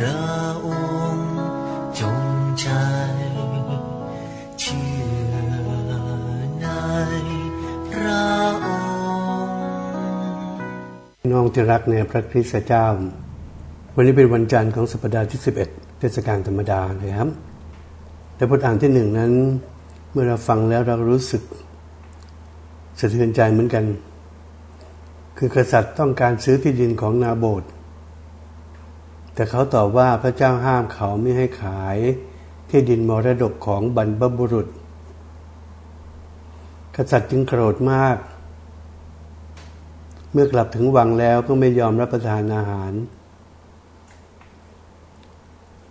ra องที่รักในพระคริสต์เจ้า วันนี้เป็นวันจันทร์ของสัปดาห์ที่ 11 เทศกาลธรรมดานะครับ แต่บทอ่านที่หนึ่งนั้น เมื่อเราฟังแล้วเรารู้สึกสะเทือนใจเหมือนกัน คือกษัตริย์ต้องการซื้อที่ดินของนาโบดแต่เขาตอบว่าพระเจ้าห้ามเขาไม่ให้ขายที่ดินมรดกของบรรพบุรุษ กษัตริย์จึงโกรธมาก เมื่อกลับถึงวังแล้วก็ไม่ยอมรับประทานอาหาร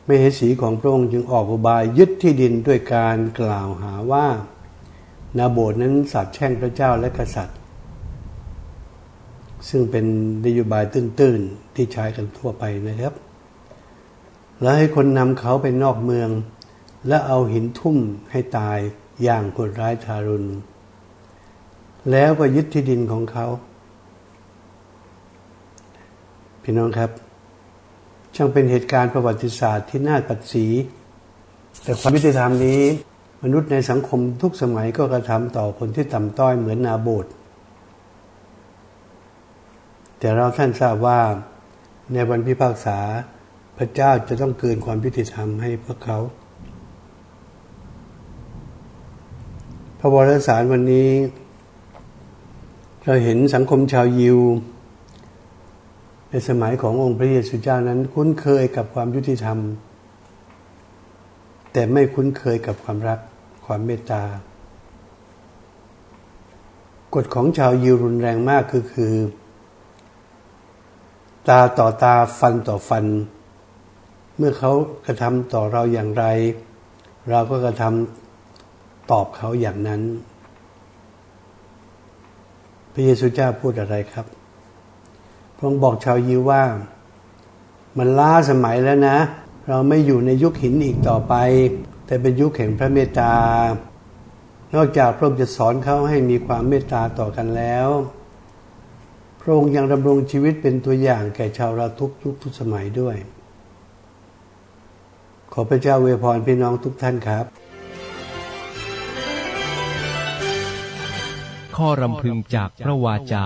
ไม่เหสีของพระองค์จึงออกอุบายยึดที่ดินด้วยการกล่าวหาว่า นาโบดนั้นสาบแช่งพระเจ้าและกษัตริย์ ซึ่งเป็นนโยบายตื้นๆ ที่ใช้กันทั่วไปนะครับ แล้วให้คนนำเขาไปนอกเมือง และเอาหินทุ่มให้ตายอย่างโหดร้ายทารุณ แล้วก็ยึดที่ดินของเขา พี่น้องครับ ช่างเป็นเหตุการณ์ประวัติศาสตร์ที่น่าปัดสี แต่ความยุติธรรมนี้ มนุษย์ในสังคมทุกสมัยก็กระทำต่อคนที่ต่ำต้อยเหมือนนาโบดแต่เราท่านทราบว่าในวันพิพากษาพระเจ้าจะต้องเกินความยุติธรรมให้พวกเขา พระวรสารวันนี้ เราเห็นสังคมชาวยิว ในสมัยขององค์พระเยซูเจ้านั้น คุ้นเคยกับความยุติธรรม แต่ไม่คุ้นเคยกับความรักความเมตตากฎของชาวยิวรุนแรงมากคือคือ ตาต่อตาฟันต่อฟัน เมื่อเขากระทำต่อเราอย่างไร เราก็กระทำตอบเขาอย่างนั้น พระเยซูเจ้าพูดอะไรครับ ระองค์บอกชาวยิวว่า มันล้าสมัยแล้วนะ เราไม่อยู่ในยุคหินอีกต่อไป แต่เป็นยุคแห่งพระเมตตานอกจากพระองค์จะสอนเขาให้มีความเมตตาต่อกันแล้ว พระองค์ยังดำรงชีวิตเป็นตัวอย่างแก่ชาวเราทุกยุคทุกสมัยด้วย ขอพระเจ้าเวพรพี่น้องทุกท่านครับ ข้อรำพึงจากพระวาจา